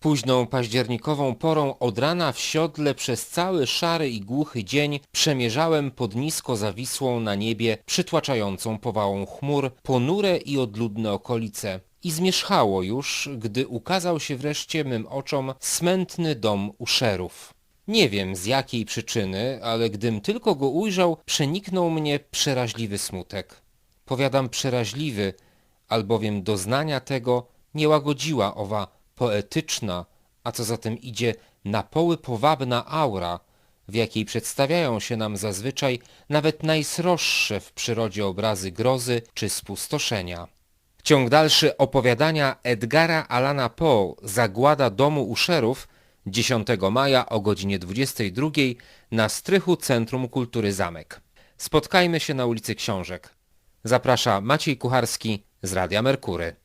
Późną październikową porą od rana w siodle przez cały szary i głuchy dzień przemierzałem pod nisko zawisłą na niebie przytłaczającą powałą chmur ponure i odludne okolice. I zmierzchało już, gdy ukazał się wreszcie mym oczom smętny dom uszerów. Nie wiem z jakiej przyczyny, ale gdym tylko go ujrzał, przeniknął mnie przeraźliwy smutek. Powiadam przeraźliwy, albowiem doznania tego nie łagodziła owa poetyczna, a co za tym idzie na poły powabna aura, w jakiej przedstawiają się nam zazwyczaj nawet najsroższe w przyrodzie obrazy grozy czy spustoszenia. Ciąg dalszy opowiadania Edgara Alana Poe Zagłada domu Uszerów 10 maja o godzinie 22 na strychu Centrum Kultury Zamek. Spotkajmy się na ulicy Książek. Zaprasza Maciej Kucharski z Radia Merkury.